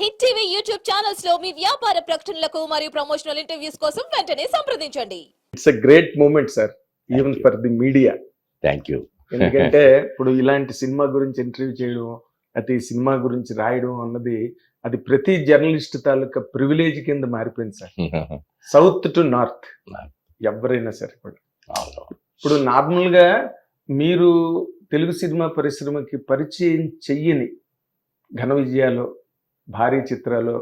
Hit TV YouTube ఛానల్స్లో మీ వ్యాపార ప్రకటనలకు మరియు ప్రమోషనల్ ఇంటర్వ్యూస్ కోసం వెంటనే సంప్రదించండి. It's a great moment sir even for the media thank you ఎందుకంటే ఇప్పుడు ఇలాంటి సినిమా గురించి ఇంటర్వ్యూ చేయడం అది సినిమా గురించి రాయడం అన్నది అది ప్రతి జర్నలిస్ట్ తాలూకా ప్రివిలేజ్ కింద మారిపోయింది సార్ సౌత్ టు నార్త్. ఎవరైనా సరే ఇప్పుడు నార్మల్గా మీరు తెలుగు సినిమా పరిశ్రమకి పరిచయం చెయ్యని ఘన విజయాలు భారీ చిత్రాలు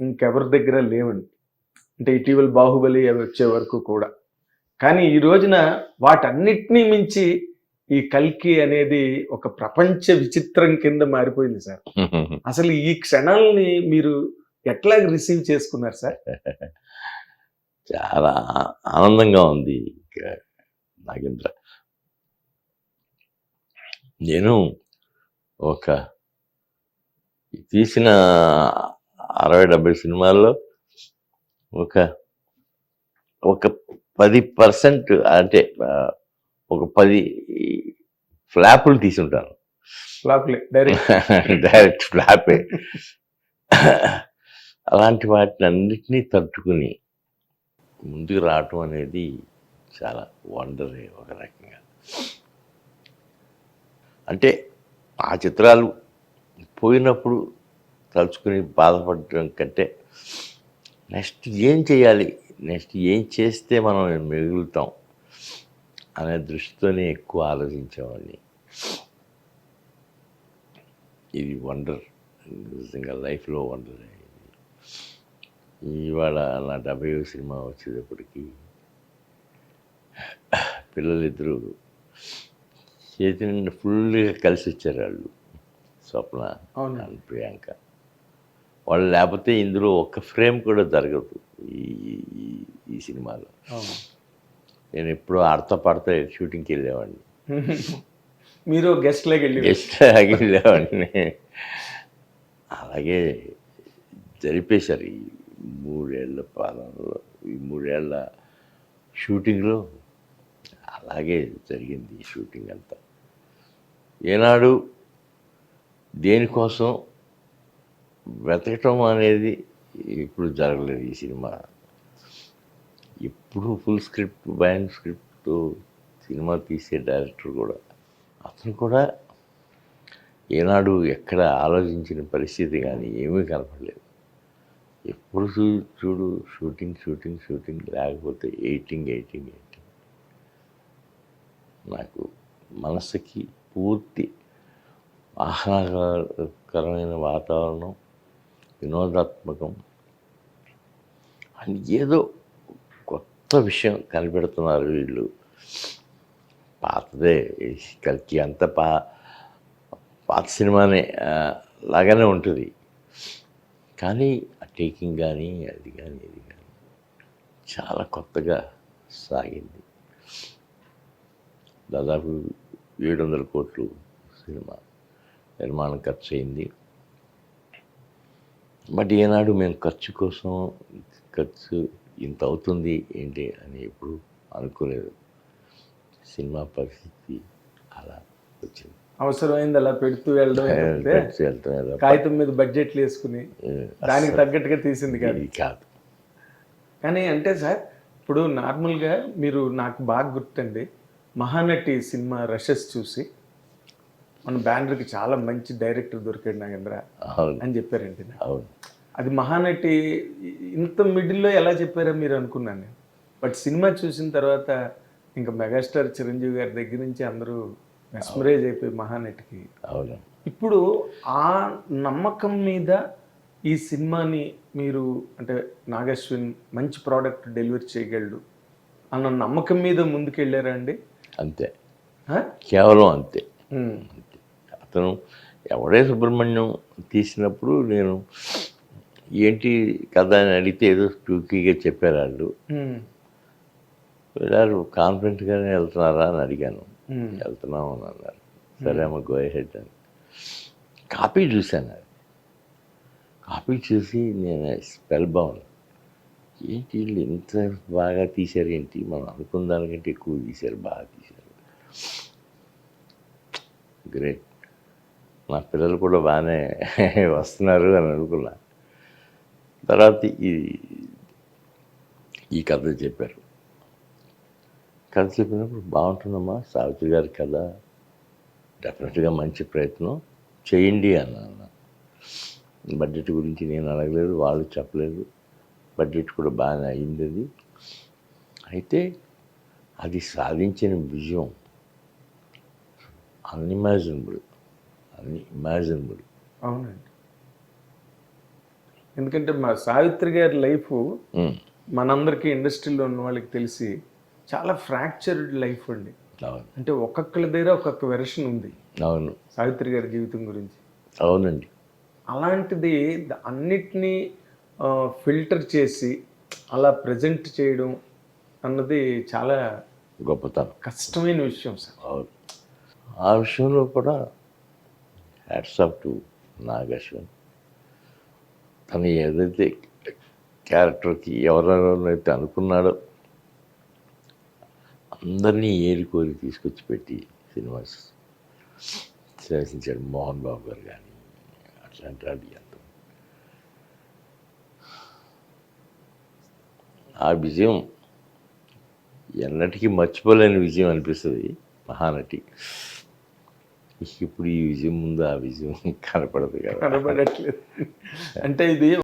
ఇంకెవరి దగ్గర లేవండి. అంటే ఇటీవల బాహుబలి అవి వచ్చే వరకు కూడా. కానీ ఈ రోజున వాటన్నిటినీ మించి ఈ కల్కి అనేది ఒక ప్రపంచ విచిత్రం కింద మారిపోయింది సార్. అసలు ఈ క్షణాలని మీరు ఎట్లా రిసీవ్ చేసుకున్నారు సార్? చాలా ఆనందంగా ఉంది నాగేంద్ర. నేను ఒక తీసిన అరవై డెబ్బై సినిమాల్లో ఒక ఒక పది పర్సెంట్ అంటే ఒక పది ఫ్లాపులు ఫ్లాప్లే డైరెక్ట్. డైరెక్ట్ ఫ్లాపే. అలాంటి వాటిని అన్నిటినీ తట్టుకుని ముందుకు రావటం అనేది చాలా వండరే ఒక రకంగా. అంటే ఆ చిత్రాలు పోయినప్పుడు తలుచుకుని బాధపడటం కంటే నెక్స్ట్ ఏం చేయాలి? నెక్స్ట్ ఏం చేస్తే మనం మిగులుతాం? అనే దృష్టితోనే ఎక్కువ ఆలోచించేవాడిని. ఇది వండర్. నిజంగా లైఫ్లో వండర్ ఇవాళ నా డెబ్బై సినిమా వచ్చేటప్పటికి పిల్లలిద్దరూ చేతి నిండా ఫుల్గా కలిసి వచ్చారు వాళ్ళు. స్వప్న అవును. అండ్ ప్రియాంక. వాళ్ళు లేకపోతే ఇందులో ఒక్క ఫ్రేమ్ కూడా జరగదు ఈ ఈ- ఈ సినిమాలో. నేను ఎప్పుడూ ఆడతా పాడతా షూటింగ్కి వెళ్ళేవాడిని. మీరు గెస్ట్ లాగా వెళ్ళి గెస్ట్ వెళ్ళేవాడిని. అలాగే జరిపేశారు ఈ మూడేళ్ళ పాలనలో ఈ మూడేళ్ళ షూటింగ్లో అలాగే జరిగింది ఈ షూటింగ్ అంతా. ఏనాడు దేనికోసం వెతకటం అనేది ఇప్పుడు జరగలేదు ఈ సినిమా. ఎప్పుడు full script bound script cinema తీసే డైరెక్టర్ కూడా అతను కూడా ఏనాడు ఎక్కడ ఆలోచించిన పరిస్థితి కానీ ఏమీ కనపడలేదు. ఎప్పుడు చూ- చూడు షూటింగ్ షూటింగ్ షూటింగ్ లేకపోతే ఎయిటింగ్ ఎయిటింగ్ ఎయిటింగ్. నాకు మనసుకి పూర్తి ఆహ్లాదకరమైన వాతావరణం వినోదాత్మకం. అని ఏదో కొత్త విషయం కనిపెడుతున్నారు వీళ్ళు. పాతదే కలికి అంత పా పాత సినిమానే లాగానే ఉంటుంది. కానీ ఆ టేకింగ్ కానీ అది కానీ ఇది కానీ చాలా కొత్తగా సాగింది. దాదాపు ఏడు వందల కోట్లు సినిమా. నిర్మాణం ఖర్చు అయింది బట్ ఏనాడు మేము ఖర్చు కోసం ఖర్చు ఇంత అవుతుంది ఏంటి అని ఎప్పుడు అనుకోలేదు. సినిమా పరిస్థితి అలా వచ్చింది. అవసరమైంది అలా పెడుతూ వెళ్ళడం కాగితం మీద బడ్జెట్లు వేసుకుని దానికి తగ్గట్టుగా తీసింది కాదు. కాదు. కానీ అంటే సార్ ఇప్పుడు నార్మల్గా మీరు నాకు బాగా గుర్తండి. మహానటి సినిమా రషెస్ చూసి మన బ్యానర్కి చాలా మంచి డైరెక్టర్ దొరికాడు నాగేంద్ర అవును. అని చెప్పారండి. అవును. అది మహానటి ఇంత మిడిల్లో ఎలా చెప్పారో మీరు అనుకున్నాను నేను. బట్ సినిమా చూసిన తర్వాత ఇంకా మెగాస్టార్ చిరంజీవి గారి దగ్గర నుంచి అందరూ మెస్మరైజ్ అయిపోయి మహానటికి. అవును. ఇప్పుడు ఆ నమ్మకం మీద ఈ సినిమాని మీరు అంటే నాగశ్విన్ మంచి ప్రోడక్ట్ డెలివరీ చేయగలడు అన్న నమ్మకం మీద ముందుకెళ్ళారా అండి? అంతే? కేవలం అంతే. అతను ఎవడే సుబ్రహ్మణ్యం తీసినప్పుడు నేను ఏంటి కథ అని అడిగితే ఏదో టూకీగా చెప్పారు వాళ్ళు. వెళ్ళారు కాన్ఫిడెంట్గానే వెళ్తున్నారా? అని అడిగాను. వెళ్తున్నాం అని అన్నారు. సరే అమ్మ గో హెడ్ అని. కాపీ చూశాను అది కాపీ చూసి నేను స్పెల్ బౌన్ ఏంటి వీళ్ళు ఇంత బాగా తీశారు ఏంటి? మనం అనుకున్న దానికంటే ఎక్కువ తీశారు బాగా తీశారు. గ్రేట్. నా పిల్లలు కూడా బాగానే వస్తున్నారు అని అనుకున్నా. తర్వాత ఈ ఈ కథ చెప్పారు. కథ చెప్పినప్పుడు బాగుంటుందమ్మా సావిత్రి గారి కథ. డెఫినెట్గా మంచి ప్రయత్నం. చేయండి అన్నాను బడ్జెట్ గురించి నేను అడగలేదు వాళ్ళు చెప్పలేదు. బడ్జెట్ కూడా బాగానే అయింది అది. అయితే అది సాధించిన విజయం అన్ఇమాజినబుల్. అన్ని ఇమాజినబుల్ అవునండి. ఎందుకంటే మా సావిత్రి గారి లైఫ్ మనందరికీ ఇండస్ట్రీలో ఉన్న వాళ్ళకి తెలిసి చాలా ఫ్రాక్చర్డ్ లైఫ్ అండి. అంటే ఒక్కొక్కరి దగ్గర ఒక్కొక్క వెర్షన్ ఉంది. అవును. సావిత్రి గారి జీవితం గురించి. అవునండి. అలాంటిది అన్నిటినీ ఫిల్టర్ చేసి అలా ప్రజెంట్ చేయడం అన్నది చాలా గొప్పతనం. కష్టమైన విషయం సార్. అవును. ఆ విషయంలో కూడా హ్యాట్స్ ఆఫ్ టు నాగశ్వన్ తను ఏదైతే క్యారెక్టర్కి ఎవరెవరైతే అనుకున్నాడో అందరినీ ఏరికోరి తీసుకొచ్చి పెట్టి సినిమాస్ శాసించాడు మోహన్ బాబు గారు కానీ అట్లాంటి వాళ్ళు ఎంత ఆ విజయం ఎన్నటికీ మర్చిపోలేని విజయం అనిపిస్తుంది మహానటి. ఇప్పుడు ఈ విజయం ముందు ఆ విజయం కనపడదు కదా. కనపడట్లేదు. అంటే ఇది